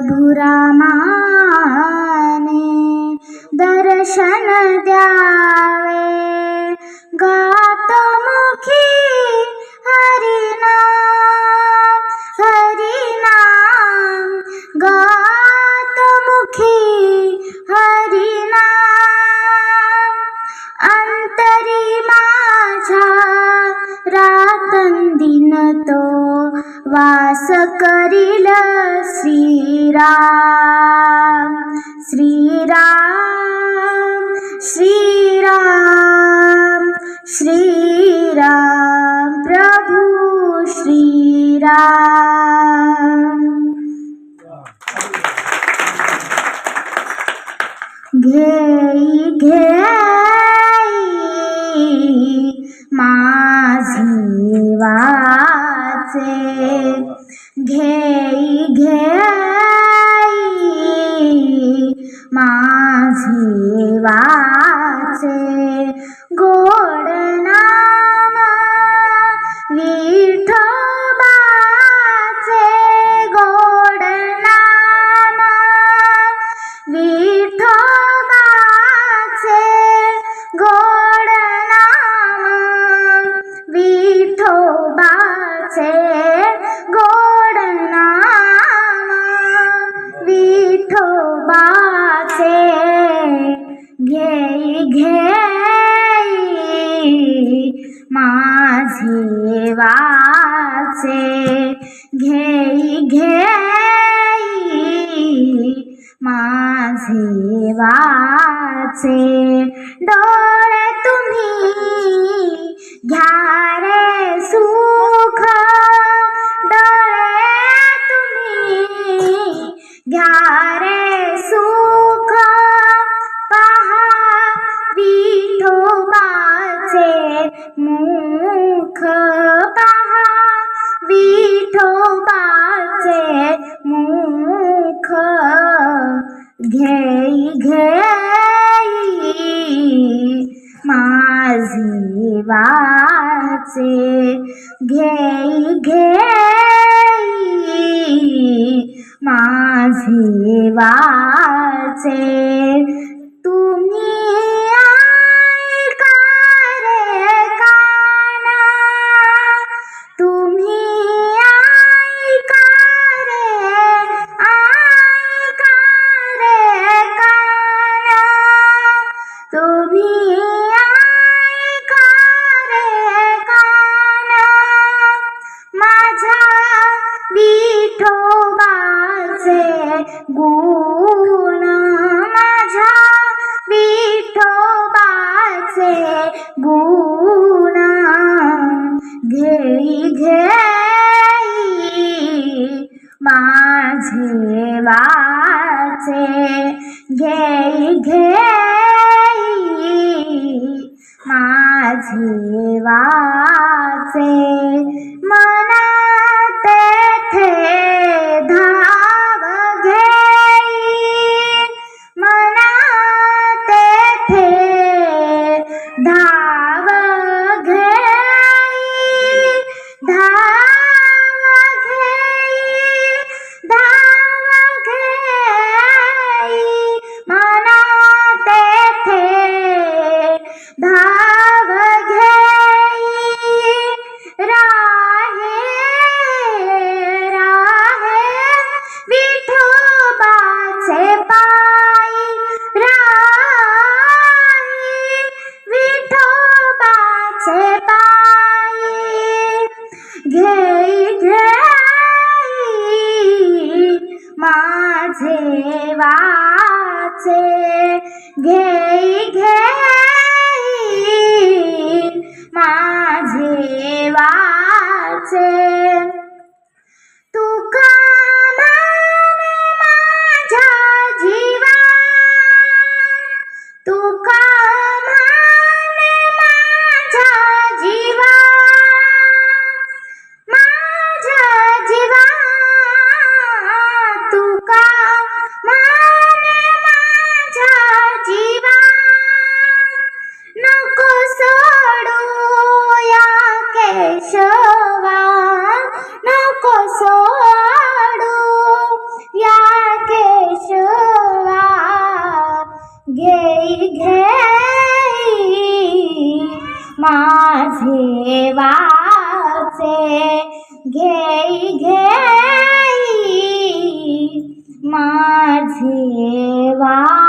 प्रभुरामाने दर्शन द्यावे. गातम रातंदिन तो वास करील श्रीराम श्रीराम श्रीराम श्रीराम प्रभु श्रीराम घेई घेई वाचे घेई घेई माझी वाचे गोळ गोड नाम विठोबाचे घेई घेई माझे वाचे घेई घेई माझे वाचे डोळे तुम्ही घ्या रे सू मुख पहा विठोबाचे मुख. घेई घेई माझी वाचे. घेई घेई माझी वाचे. तुम्ही गुण माझ्या विठोबाचे गुण घेई घेई माझे वाचे घेई घेई माझे वाचे घेई घेई माझे वाचे घेई घेई. पडूया केशवा नको सोडू या केशवा. घेई घेई माझे वाचे. घेई घेई माझे वा